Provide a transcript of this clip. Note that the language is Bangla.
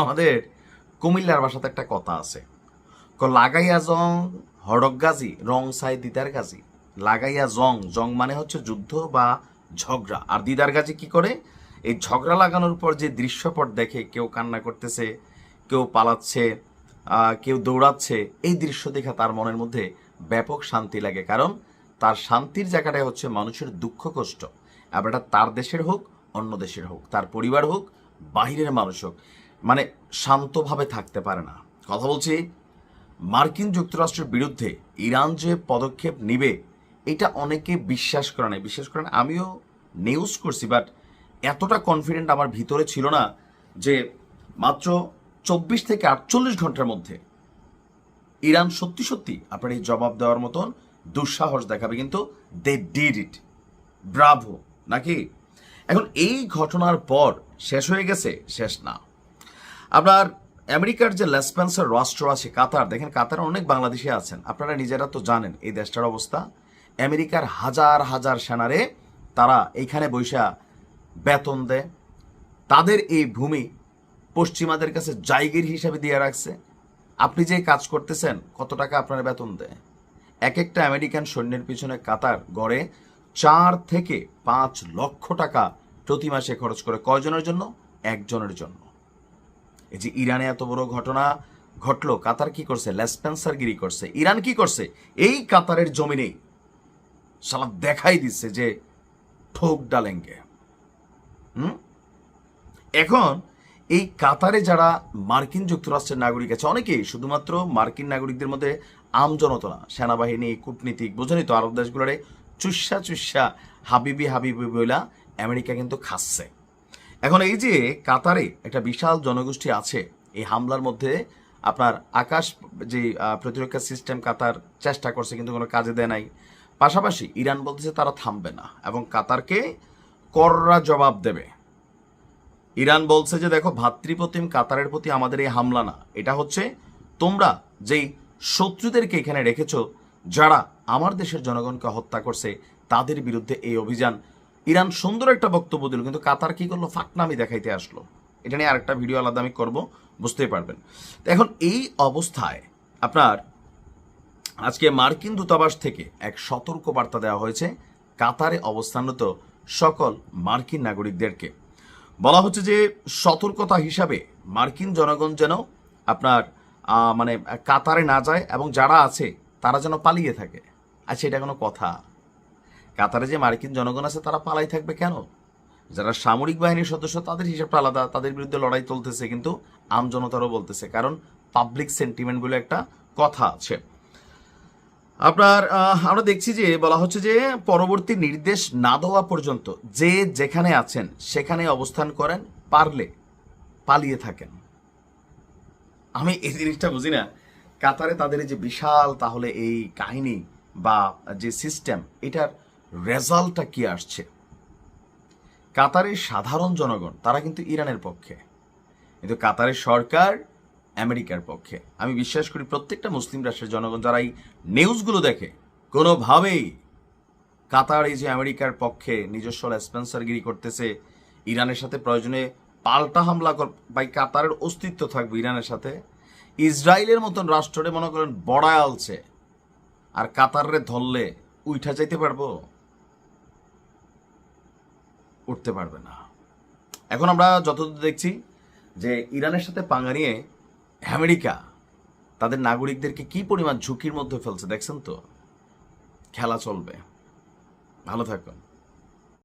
আমাদের কুমিল্লার ভাষাতে একটা কথা আছে। লাগাইয়া জং, হড়ক গাজী, রং সাই দিদার গাজী। লাগাইয়া জং জং মানে হচ্ছে যুদ্ধ বা ঝগড়া। আর দিদার গাজী কি করে? এই ঝগড়া লাগানোর পর যে দৃশ্যপট দেখে কেউ কান্না করতেছে, কেউ পালাচ্ছে কেউ দৌড়াচ্ছে, এই দৃশ্য দেখে তার মনের মধ্যে ব্যাপক শান্তি লাগে। কারণ তার শান্তির জায়গাটাই হচ্ছে মানুষের দুঃখ কষ্ট। এবার এটা তার দেশের হোক, অন্য দেশের হোক, তার পরিবার হোক, বাহিরের মানুষ হোক। মানে শান্তভাবে থাকতে পারে না। কথা বলছি, মার্কিন যুক্তরাষ্ট্রের বিরুদ্ধে ইরান যে পদক্ষেপ নিবে, এটা অনেকে বিশ্বাস করে না বিশ্বাস করেন আমিও নিউজ করছি বাট এতটা কনফিডেন্ট আমার ভিতরে ছিল না যে মাত্র চব্বিশ থেকে আটচল্লিশ ঘণ্টার মধ্যে ইরান সত্যি সত্যি আপনার এই জবাব দেওয়ার মতন দুঃসাহস দেখাবে, কিন্তু দে ডিড ইট ব্রাভো নাকি? এখন এই ঘটনার পর শেষ হয়ে গেছে, শেষ না। আপনার আমেরিকার যে লেসপেন্সার রাষ্ট্র আছে, কাতার, দেখেন কাতার অনেক বাংলাদেশি আছেন। আপনারা নিজেরা তো জানেন এই দেশটার অবস্থা। আমেরিকার হাজার হাজার সেনারে তারা এইখানে বৈশা বেতন দেয়। তাদের এই ভূমি পশ্চিমাদের কাছে জায়গির হিসাবে দিয়ে রাখছে। আপনি যে কাজ করতেছেন, কত টাকা আপনারা বেতন দেয়? এক একটা আমেরিকান সৈন্যের পিছনে কাতার গড়ে চার থেকে পাঁচ লক্ষ টাকা প্রতি মাসে খরচ করে। কয়জনের জন্য? একজনের জন্য। এই যে ইরানে এত বড় ঘটনা ঘটলো, কাতার কি করছে? লেসপেন্সার গিরি করছে। ইরান কি করছে? এই কাতারের জমিনে সালা দেখাই দিচ্ছে যে ঠোক ডালেঙ্গে হুম? এখন এই কাতারে যারা মার্কিন যুক্তরাষ্ট্রের নাগরিক আছে, অনেকেই শুধুমাত্র মার্কিন নাগরিকদের মধ্যে আমজনতা সেনাবাহিনী, কূটনীতিক বোঝেনি তো আরব দেশগুলোরে চুস্সা চুস্সা হাবিবি হাবিবি বইলা আমেরিকা কিন্তু খাচ্ছে। এখন এই যে কাতারে একটা বিশাল জনগোষ্ঠী আছে, এই হামলার মধ্যে আপনার আকাশ যে প্রতিরক্ষা সিস্টেম কাতার চেষ্টা করছে কিন্তু কোনো কাজে দেয় নাই। পাশাপাশি ইরান বলতেছে তারা থামবে না এবং কাতারকে কররা জবাব দেবে। ইরান বলছে যে, দেখো, ভাতৃপ্রতিম কাতারের প্রতি আমাদের এই হামলা না। এটা হচ্ছে তোমরা যেই শত্রুদেরকে এখানে রেখেছ, যারা আমার দেশের জনগণকে হত্যা করছে, তাদের বিরুদ্ধে এই অভিযান ইরান সুন্দর একটা বক্তব্য দিল, কিন্তু কাতার কি করল? ফাকনামি দেখাইতে আসলো। এটা নিয়ে আরেকটা ভিডিও আলাদা আমি করব, বুঝতেই পারবেন। তো এখন এই অবস্থায় আপনার আজকে মার্কিন দূতাবাস থেকে এক সতর্ক বার্তা দেওয়া হয়েছে, কাতারে অবস্থানরত সকল মার্কিন নাগরিকদেরকে। বলা হচ্ছে যে সতর্কতা হিসাবে মার্কিন জনগণ যেন আপনার মানে কাতারে না যায় এবং যারা আছে, তারা যেন পালিয়ে থাকে। আচ্ছা এটা কোনো কথা? কাতারে যে মার্কিন জনগণ আছে, তারা পালাই থাকবে কেন? যারা সামরিক বাহিনীর সদস্য, তাদের হিসাবটা আলাদা, তাদের বিরুদ্ধে লড়াই চলতেছে কিন্তু আমজনতারও বলতেছে, কারণ পাবলিক সেন্টিমেন্ট বলে একটা কথা আছে। আপনার আমরা দেখছি যে, বলা হচ্ছে যে পরবর্তী নির্দেশ না দেওয়া পর্যন্ত যে যেখানে আছেন, সেখানে অবস্থান করেন, পারলে পালিয়ে থাকেন। আমি এই জিনিসটা বুঝি না। কাতারে তাদের যে বিশাল তাহলে এই কাহিনী বা যে সিস্টেম এটার রেজাল্টটা কি আসছে? কাতারের সাধারণ জনগণ, তারা কিন্তু ইরানের পক্ষে। কিন্তু কাতারের সরকার আমেরিকার পক্ষে। আমি বিশ্বাস করি প্রত্যেকটা মুসলিম রাষ্ট্রের জনগণ যারা এই নিউজগুলো দেখে, কোনোভাবেই কাতার এই যে আমেরিকার পক্ষে নিজস্ব স্পেন্সারগিরি করতেছে, ইরানের সাথে প্রয়োজনে পাল্টা হামলা কর বাই কাতারের অস্তিত্ব থাকবে ইরানের সাথে। ইসরায়েলের মতন রাষ্ট্রে মনে করেন বড়ায় আলছে। আর কাতারে ধরলে উইঠা যাইতে পারব? উঠতে পারবে না। এখন আমরা যতদূর দেখছি যে ইরানের সাথে পাঙ্গা নিয়ে আমেরিকা তাদের নাগরিকদেরকে কি পরিমাণ ঝুঁকির মধ্যে ফেলছে, দেখছেন তো? খেলা চলবে। ভালো থাকুন।